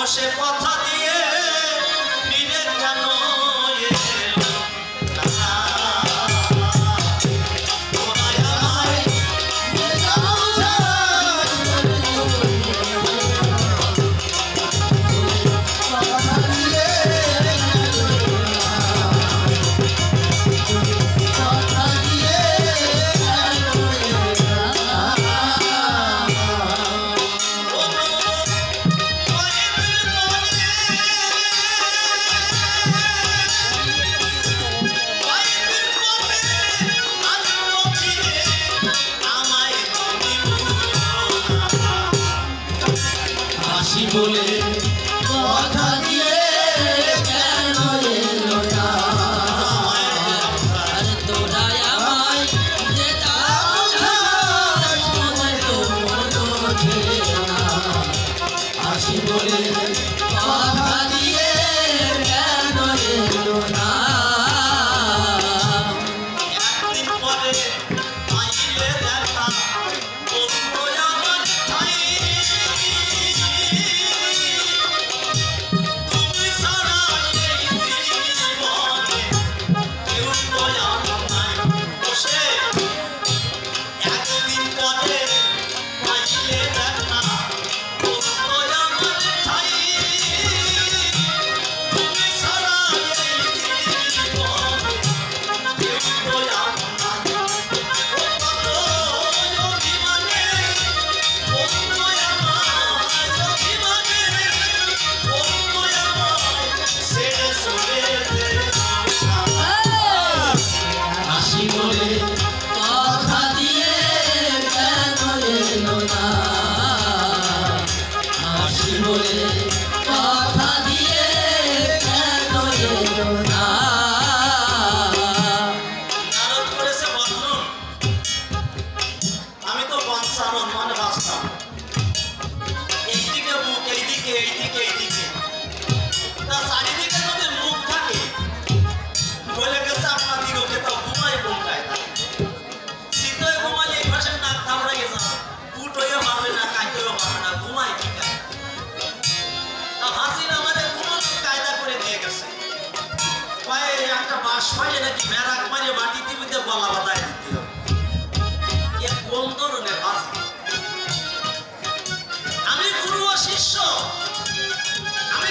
বসে কথা দিয়ে ফিরে কেন? Amen. একটা বাঁশ পাইলে নাকি ব্যারাক মারিয়ে মাটি টিভিতে গলা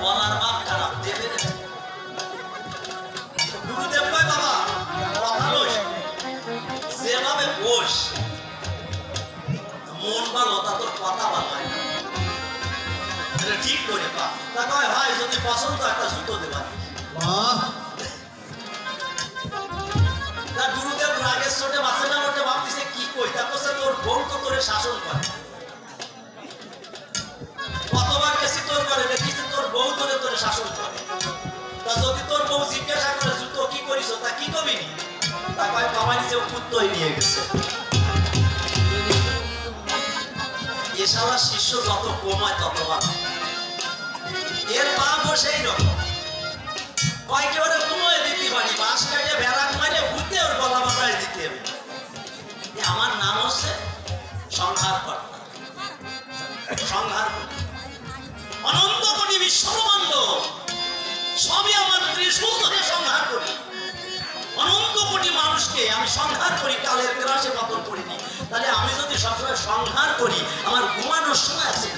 বলার বাপ খারাপ দেবে দেবে গুরুদেব কয় বাবা কথা লইস যেভাবে বস মন ভালো তা তোর কথা ভালো এটা ঠিক করে পা। তা কয় ভাই যদি পছন্দ একটা জুতো দেবা তা গুরুদেব রাগের চোটে না ওঠে ভাবতেছে কি কই? তা তোর তো তোরে শাসন করে। তা কয় বাবা নিজে কুত্তই নিয়ে গেছে। এছাড়া শিষ্য যত কমায়, তত ভালো। এর বাপও সেই রকম কয়কে ওরে ঘুমোয় দিতে পারি? বাঁশ কাটে ভেড়াক মারে, ভূতে ওর গলা বাঁধায় দিতে হবে। আমার নাম হচ্ছে সংহার কর্তা সংহার। অনন্ত কোটি বিশ্বব্রহ্মাণ্ড। সবই আমার ত্রিশূল ধরে সংহার করি অনন্ত কোটি মানুষকে আমি সংহার করি কালের গ্রাসে পতন করিনি তাহলে আমি যদি সবসময় সংহার করি আমার ঘুমানোর সময় আছে।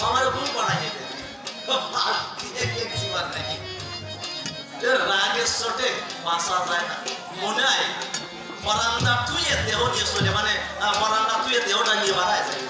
আমার ঘুম যায় না। মনে হয় বরান্দা তুইয়ে দেহ নিয়ে চলে মানে আহ, বরান্দা তুইয়ে দেহটা নিয়ে বাড়ায় যায়।